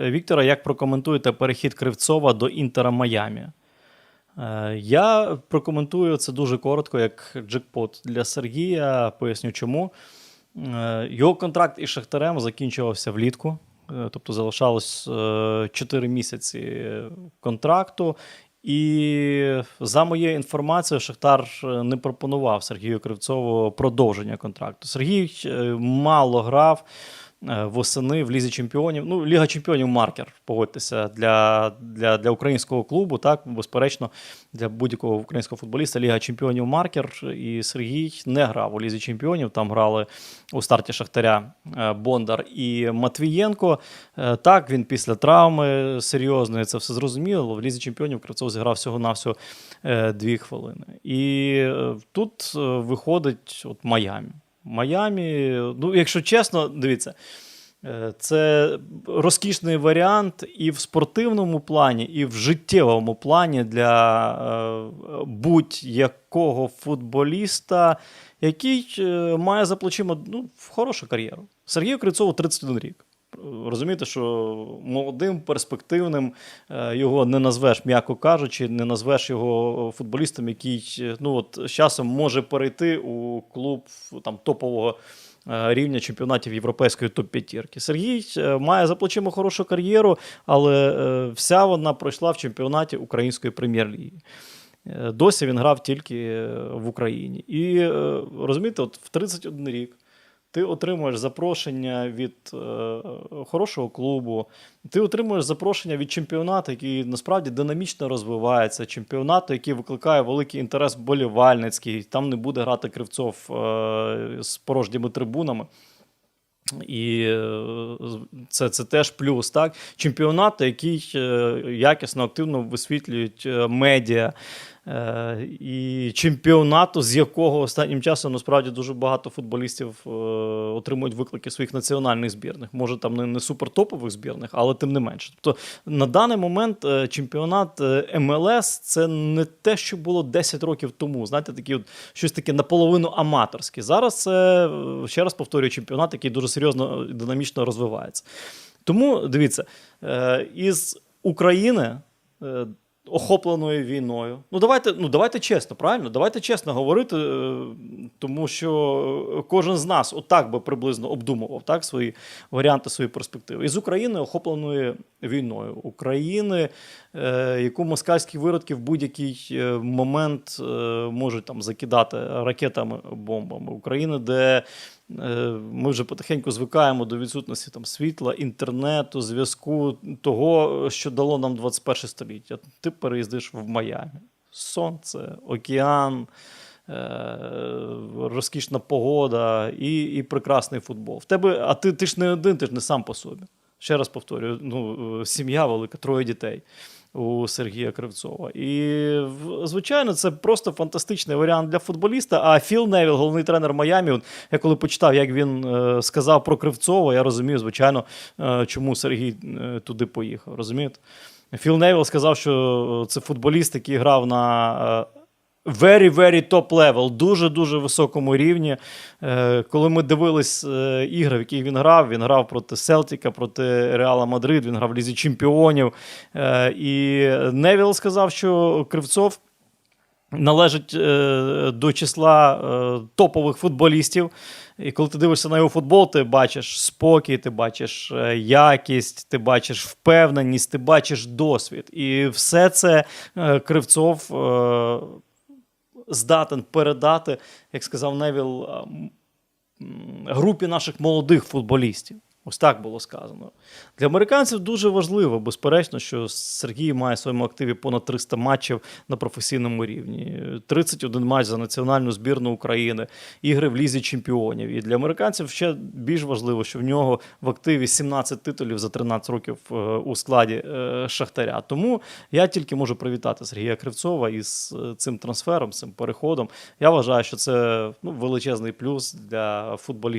Е, Віктора, як прокоментуєте перехід Кривцова до Інтера Майамі? Е, Я прокоментую це дуже коротко, як джекпот для Сергія. Поясню чому. Е, Його контракт із Шахтарем закінчувався влітку, тобто залишалось 4 місяці контракту. І за моєю інформацією, Шахтар не пропонував Сергію Кривцову продовження контракту. Сергій мало грав восени в Лізі Чемпіонів. Ну, Ліга Чемпіонів маркер, погодьтеся, для, для, для українського клубу, так, безперечно, для будь-якого українського футболіста Ліга Чемпіонів маркер. І Сергій не грав у Лізі Чемпіонів. Там грали у старті Шахтаря е, Бондар і Матвієнко. Е, Так, він після травми серйозної, це все зрозуміло. В Лізі Чемпіонів Кравцов зіграв всього-навсього е, дві хвилини. І е, тут е, виходить от Майамі. Майамі, ну, якщо чесно, дивіться. Е, Це розкішний варіант і в спортивному плані, і в життєвому плані для е, будь-якого футболіста, який е, має за плечима ну, хорошу кар'єру. Сергію Крицову 31 рік. Розумієте, що молодим, перспективним е, його не назвеш, м'яко кажучи, не назвеш його футболістом, який е, ну, от, з часом може перейти у клуб там, топового е, рівня чемпіонатів європейської топ-п'ятірки. Сергій е, має за плечима хорошу кар'єру, але вся вона пройшла в чемпіонаті української прем'єр-ліги. Досі він грав тільки в Україні. І розумієте, от в 31 рік ти отримуєш запрошення від е, хорошого клубу, ти отримуєш запрошення від чемпіонату, який насправді динамічно розвивається, чемпіонату, який викликає великий інтерес болівальницький. Там не буде грати Кривцов е, з порожніми трибунами. І е, це, це теж плюс. Так? Чемпіонат, який е, якісно, активно висвітлюють е, медіа. Е, І чемпіонату, з якого останнім часом насправді дуже багато футболістів е, отримують виклики своїх національних збірних. Може, там не, супертопових збірних, але тим не менше. Тобто на даний момент е, чемпіонат МЛС це не те, що було 10 років тому. Знаєте, такі от, щось таке наполовину аматорське. Зараз це, ще раз повторюю, чемпіонат, який дуже серйозно і динамічно розвивається. Тому дивіться, із України. Е, Охопленою війною. Ну давайте, ну давайте чесно, правильно? Давайте чесно говорити, е, тому що кожен з нас отак би приблизно обдумував так, свої варіанти, свої перспективи. Із України охопленої війною. України, е, яку москальські виродки в будь-який е, момент е, можуть там закидати ракетами, бомбами. України, де е, ми вже потихеньку звикаємо до відсутності там світла, інтернету, зв'язку, того, що дало нам 21 століття. Ти переїздиш в Майамі. Сонце, океан, е, розкішна погода і, і прекрасний футбол. В тебе, а ти, ти ж не один, ти ж не сам по собі. Ще раз повторюю: ну, е, сім'я велика, троє дітей у Сергія Кривцова. І, звичайно, це просто фантастичний варіант для футболіста. А Філ Невіл, головний тренер Майамі, я коли почитав, як він е, сказав про Кривцова, я розумію, звичайно, е, чому Сергій е, туди поїхав. Розумієте? Філ Невіл сказав, що це футболіст, який грав на. Very, very top level, дуже-дуже високому рівні. Е, коли ми дивились е, ігри, в яких він грав, він грав проти Селтіка, проти Реала Мадрид, він грав в Лізі Чемпіонів. Е, і Невіл сказав, що Кривцов належить е, до числа е, топових футболістів. І коли ти дивишся на його футбол, ти бачиш спокій, ти бачиш е, якість, ти бачиш впевненість, ти бачиш досвід. І все це е, Кривцов е, здатен передати, як сказав Невіл, групі наших молодих футболістів. Ось так було сказано. Для американців дуже важливо, безперечно, що Сергій має в своєму активі понад 300 матчів на професійному рівні, 31 матч за національну збірну України, ігри в лізі чемпіонів. І для американців ще більш важливо, що в нього в активі 17 титулів за 13 років е, у складі е, Шахтаря. Тому я тільки можу привітати Сергія Кривцова із е, цим трансфером, цим переходом. Я вважаю, що це ну, величезний плюс для футболіста.